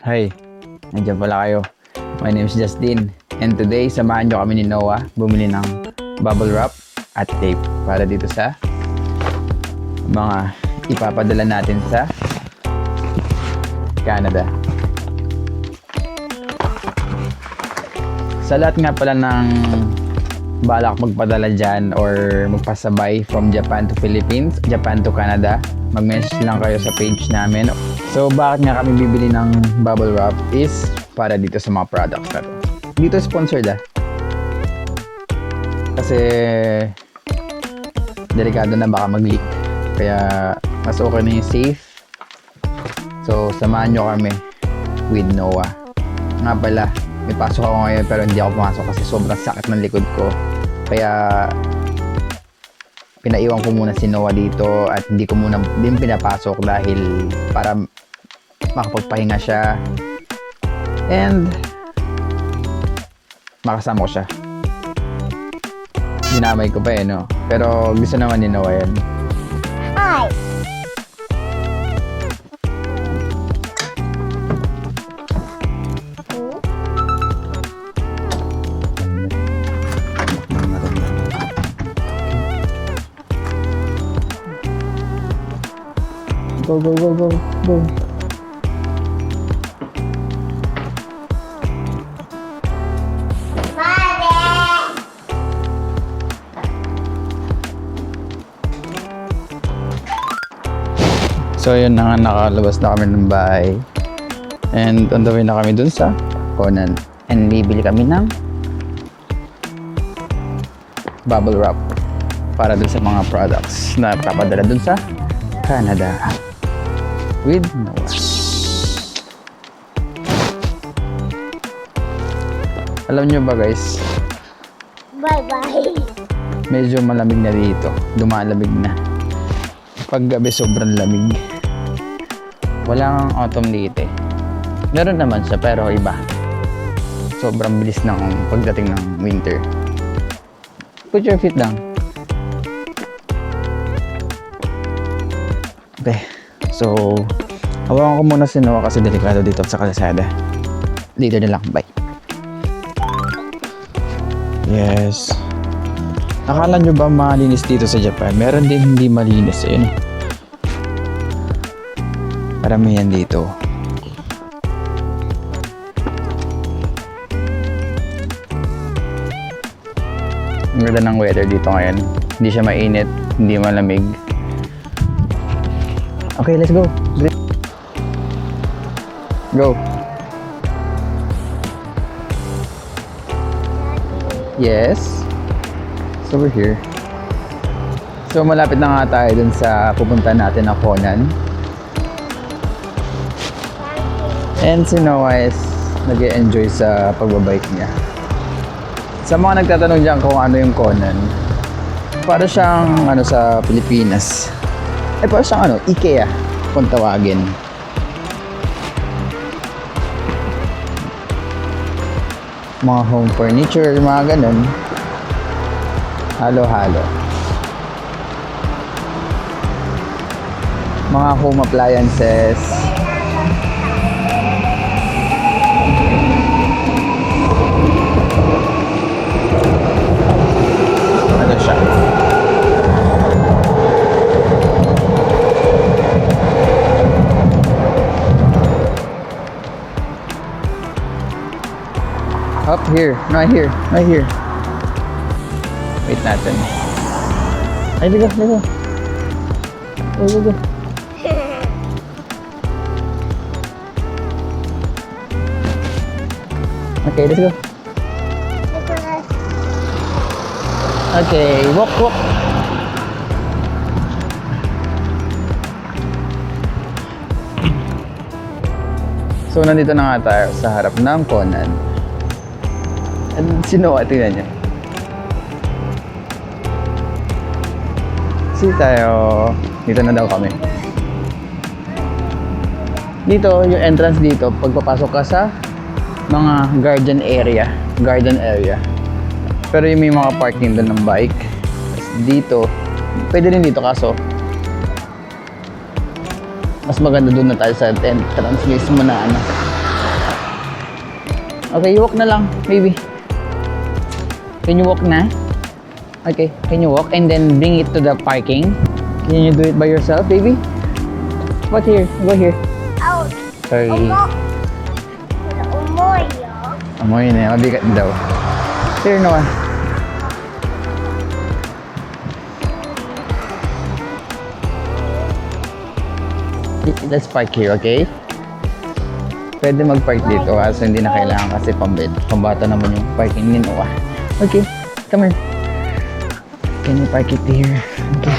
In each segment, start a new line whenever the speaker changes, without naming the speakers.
Hi, nandiyan pala kayo. My name is Justin. And today, samahan nyo kami ni Noah bumili ng bubble wrap at tape para dito sa mga ipapadala natin sa Canada. Sa lahat nga pala ng balak magpadala dyan or magpasabay from Japan to Philippines, Japan to Canada, mag-message lang kayo sa page namin. So, bakit nga kami bibili ng bubble wrap is para dito sa mga products na to. Dito sponsored ah. Kasi delikado na baka mag-leak. Kaya mas okay na yung safe. So, samahan nyo kami with Noah. Nga pala, may pasok ako ngayon pero hindi ako pumasok kasi sobrang sakit ng likod ko. Kaya pinaiwan ko muna si Noah dito at hindi ko muna din pinapasok dahil para makapagpahinga siya and makasama ko siya. Dinamay ko pa eh, no? Pero gusto naman ni Noah yan.
Hi.
Go, go, go, go, go. So yun na nga, nakalabas na kami ng bahay. And on the way na kami dun sa Conan. And bibili kami ng bubble wrap para dun sa mga products na papadala dun sa Canada with Noah. Alam nyo ba guys,
Bye-bye.
medyo malamig na dito. Dumalamig na. Pag gabi sobrang lamig. Wala kang autumn dito eh. Meron naman siya pero iba. Sobrang bilis ng pagdating ng winter. Put your feet down. Okay. So, hawakan ko muna si Noah kasi delikado dito sa kalsada. Dito na lang. Bye. Yes. Akala nyo ba malinis dito sa Japan? Meron din hindi malinis. Eh. Paramihan dito. Ang ganda ng weather dito ngayon. Hindi siya mainit, hindi malamig. Okay, let's go. Go. Yes. So we're here. So malapit na nga tayo dun sa pupunta natin na Conan. And si Noah is nag enjoy sa pagbabike niya. Sa mga nagtatanong dyan kung ano yung Conan, para siyang ano sa Pilipinas. Eh para siyang ano, IKEA kung tawagin. Mga home furniture, mga ganun. Halo-halo. Mga home appliances. Up here. Right here. Right here. Wait natin. Ay, ligo, ligo. Go, go, go. Okay, let's go. Okay, walk, walk. So, nandito na nga tayo sa harap ng Conan. Sino ka? Tingnan niyo. See tayo. Dito na daw kami. Dito, yung entrance dito, pagpapasok ka sa mga garden area. Garden area. Pero yung may mga parking doon ng bike. Dito, pwede rin dito kaso mas maganda doon na tayo sa entrance mismo na ano Okay, walk na lang, baby. Can you walk na? Okay, can you walk and then bring it to the parking? Can you do it by yourself, baby? What here? Go here.
Out.
Sorry.
Umo. Umoy, oh.
Amoy na, mabigat daw. Here, Noah. Let's park here, okay? Pwede mag-park dito kaso hindi na kailangan kasi pambed. Pambata naman yung parking ni Noah. Okay, come here. Can you park it here? Okay.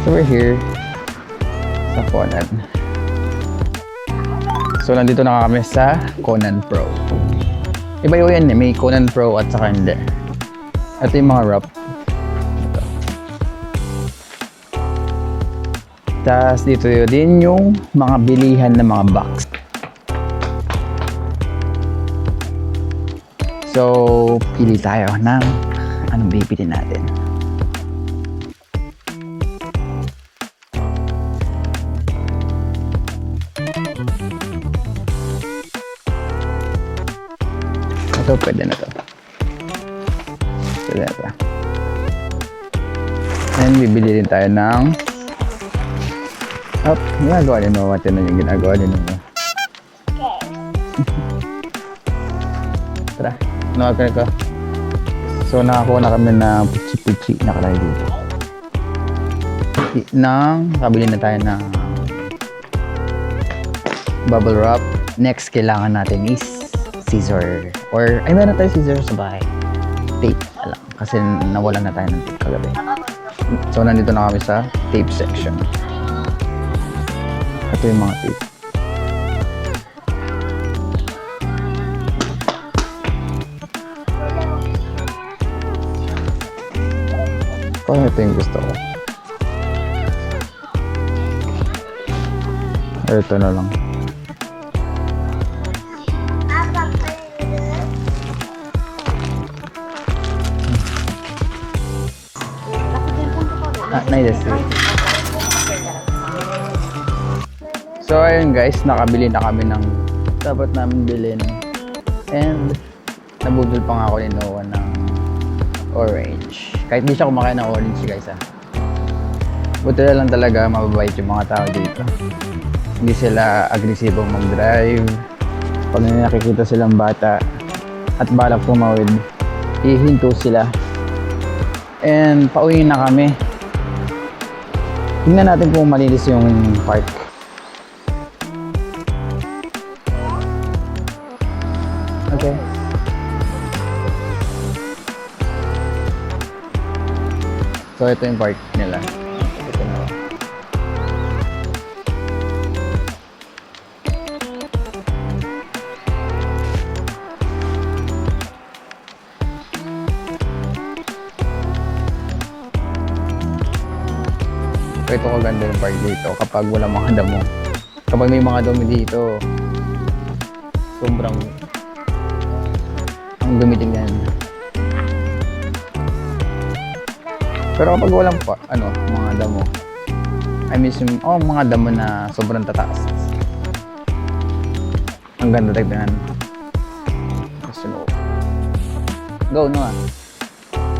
So we're here sa Conan. So nandito na kami sa Conan Pro. Iba yun yan eh. May Conan Pro at saka hindi. Ito yung mga wrap. Tapos dito yun din yung mga bilihan ng mga box. So, pili tayo ng anong bibili natin. Ito, pwede na to. Pwede na to. And bibili din tayo ng Up, ginagawa din mo. Mati na yung ginagawa din mo. Nawagan ko. So, nakakuha na kami ng puchi-puchi na kalay dito. Nang, kabili na tayo ng bubble wrap. Next, kailangan natin is scissor. Or, ay, meron tayo scissor sa bahay. Tape na lang. Kasi nawala na tayo ng tape kagabi. So, nandito na kami sa tape section. Ito yung mga tape. Parang ito yung gusto ko. Ito na lang. Ah, nice. So ayun guys, nakabili na kami ng dapat namin bilhin. And nabudol pa nga ako ni Noah ng orange. Kahit di siya kumakain ng orange guys ah. Buti na lang talaga mababait yung mga tao dito. Hindi sila agresibong mag-drive. Pag nakikita silang bata at balak tumawid, ihinto sila. And pauwi na kami. Tingnan natin kung malinis yung park. Okay. So ito yung park nila. Ito na. So ito kaganda yung park dito kapag wala mga damo. Kapag may mga damo dito, sobrang ang dumi tingnan. Pero kapag walang pa, ano, mga damo, I miss yung, oh, mga damo na sobrang tataas. Ang ganda tignan. Gusto mo. Go, Noah.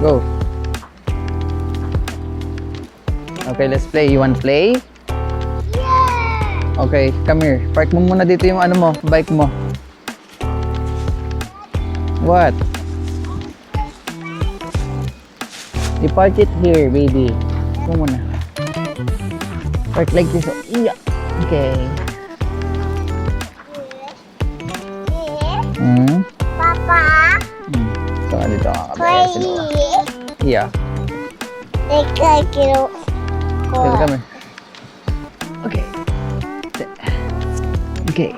Go. Okay, let's play. You want play?
Yeah!
Okay, come here. Park mo muna dito yung ano mo, bike mo. What? Park it here, baby. Come on, Park like this. Yeah. Okay. Hmm?
Papa?
Hmm. Ito
nga
Yeah. Teka, Okay. Okay.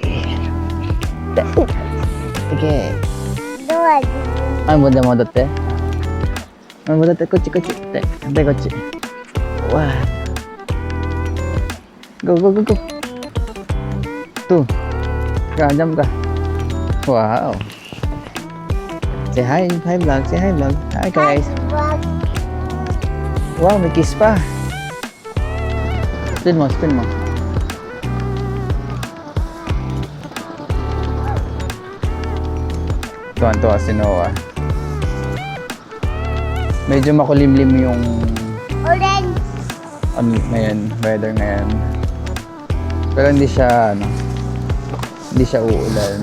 Okay.
Dua.
Ano the damo there? うん、戻ってこっちこっちででこっち。わーゴーゴーゴーゴー。tuh cả năm cả wow sẽ hai hai lần sẽ hai lần hai cái wow mình spa. Spin một spin một tuan tuan sinoa Medyo makulimlim yung
Orange.
ano ngayon, weather ngayon. Pero hindi siya, ano, hindi siya uulan.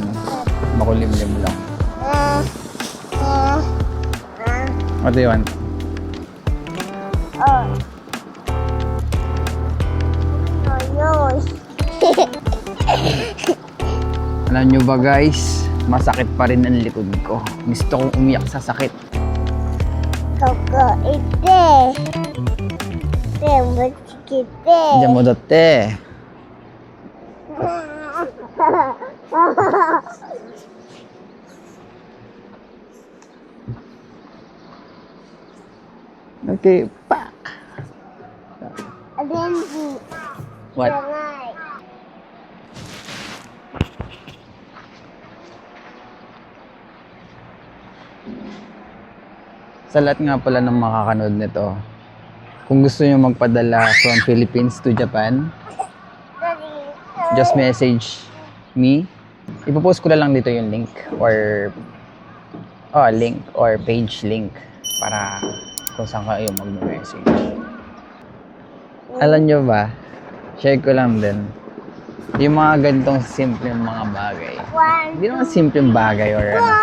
Makulimlim lang.
Uh, uh, uh,
What do you want?
oh.
Alam nyo ba guys, masakit pa rin ang likod ko. Gusto kong umiyak sa sakit.
って、で、持
ちきて。で、戻って。okay, pa.
Then,
what? Sa lahat nga pala ng makakanood nito, kung gusto nyo magpadala from Philippines to Japan, just message me. Ipopost ko na lang dito yung link or oh, link or page link para kung saan kayo mag-message. Alam nyo ba, share ko lang din, yung mga ganitong simpleng mga bagay. Hindi naman simpleng bagay or ano.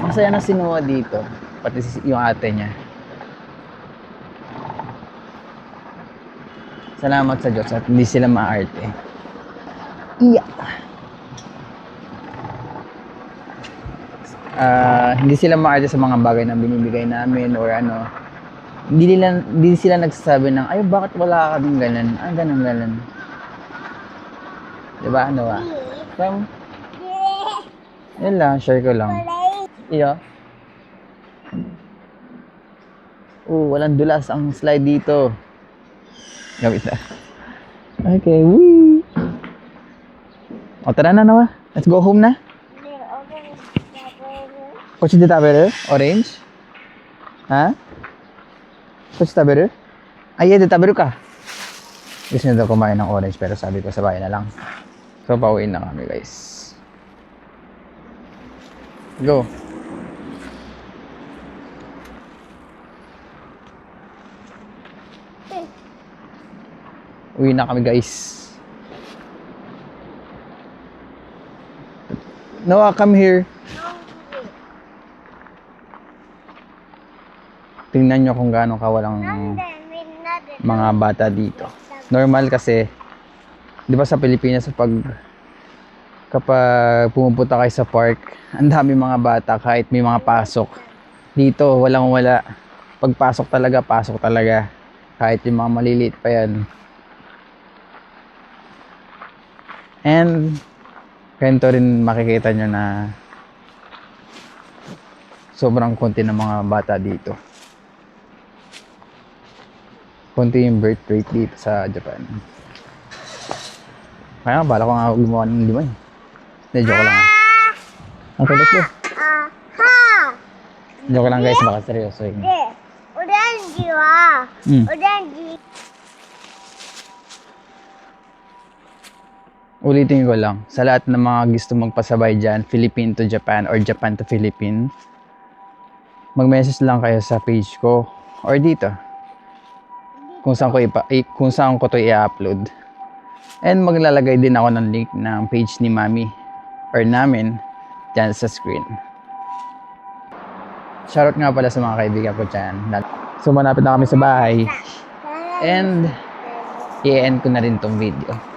Masaya na si Noah dito. Pati si- yung ate niya. Salamat sa Diyos at hindi sila maarte. Iya. Ah, hindi sila maarte sa mga bagay na binibigay namin or ano. Hindi nila hindi sila nagsasabi ng ay bakit wala ka din ganun. Ah, ganun ganun. 'Di ba ano ah? From, yun lang, share ko lang. Iyo. Oh, walang dulas ang slide dito. Gamit na. Okay, wee. O, tara na, Noah. Let's go home na. Kotse de tabere? Orange? Ha? Kotse tabere? Ay, de tabere ka. Gusto daw kumain ng orange pero sabi ko sa bahay na lang. So, pauwi na kami, guys. Go. Uwi na kami guys. Noah, come here. Tingnan nyo kung gaano kawalang mga bata dito. Normal kasi, di ba sa Pilipinas pag kapag pumupunta kayo sa park, ang dami mga bata kahit may mga pasok. Dito, walang wala. Pagpasok talaga, pasok talaga. Kahit yung mga maliliit pa yan. And, ganito rin makikita nyo na sobrang konti ng mga bata dito. Konti yung birth rate dito sa Japan. Kaya bala ko nga gumawa ng lima eh. Hindi, joke lang. Let's go.
Aha.
Joke lang guys, baka seryoso yun.
Orange wa.
Mm.
Orange.
Ulitin ko lang, sa lahat ng mga gusto magpasabay dyan, Philippine to Japan or Japan to Philippine, mag-message lang kayo sa page ko or dito. Kung saan ko ipa, i- kung saan ko to i-upload. And maglalagay din ako ng link ng page ni Mami or namin dyan sa screen. Shoutout nga pala sa mga kaibigan ko dyan. So malapit na kami sa bahay. And i-end ko na rin tong video.